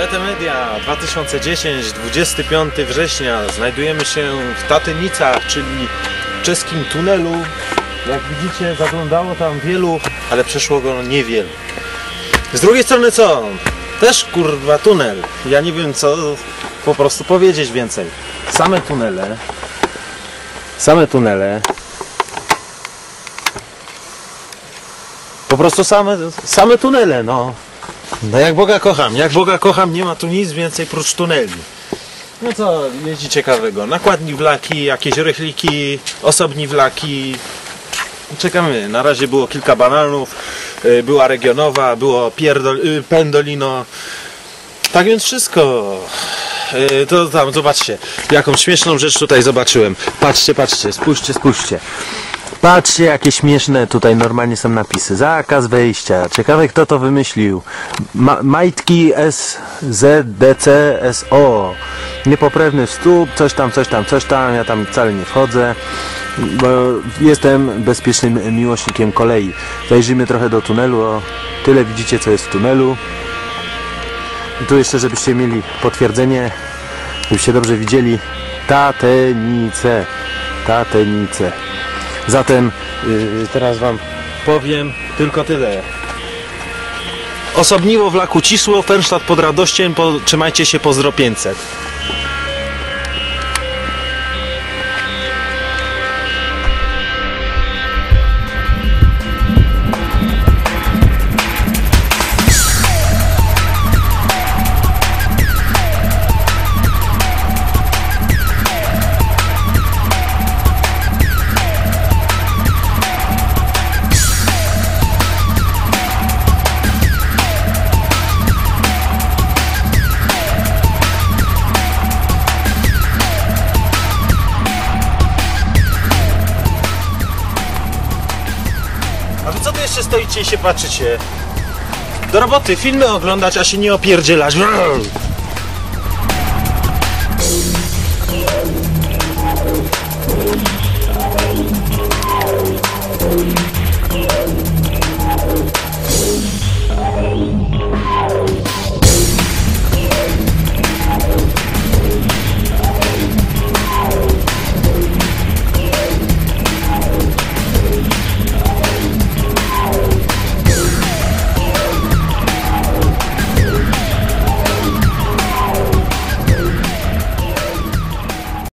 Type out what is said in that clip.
BT Media 2010, 25 września. Znajdujemy się w Tatynicach, czyli czeskim tunelu. Jak widzicie, zaglądało tam wielu, ale przeszło go niewielu. Z drugiej strony co? Też kurwa tunel. Ja nie wiem co po prostu powiedzieć więcej. Same tunele. Same tunele. Po prostu same, same tunele, no. No jak Boga kocham, jak Boga kocham, nie ma tu nic więcej prócz tuneli. No co jeździ ciekawego? Nakładni wlaki, jakieś rychliki, osobni wlaki. Czekamy. Na razie było kilka bananów, y, była regionowa, było pierdol, y, pendolino. Tak więc wszystko. Y, To tam, zobaczcie, jaką śmieszną rzecz tutaj zobaczyłem. Patrzcie, patrzcie, spójrzcie, spójrzcie. Patrzcie, jakie śmieszne tutaj normalnie są napisy. Zakaz wejścia. Ciekawe, kto to wymyślił. Ma majtki SZDC SO. Niepoprawny stóp, coś tam, coś tam, coś tam. Ja tam wcale nie wchodzę, bo jestem bezpiecznym miłośnikiem kolei. Zajrzyjmy trochę do tunelu. O, tyle widzicie, co jest w tunelu. I tu jeszcze, żebyście mieli potwierdzenie, żebyście dobrze widzieli. Tatenice. Tatenice. Zatem yy, teraz Wam powiem tylko tyle. Osobniło w Laku Cisło, Fernstadt pod Radościem, po, trzymajcie się, pozdro 500. A wy co tu jeszcze stoicie i się patrzycie? Do roboty, filmy oglądać, a się nie opierdzielać.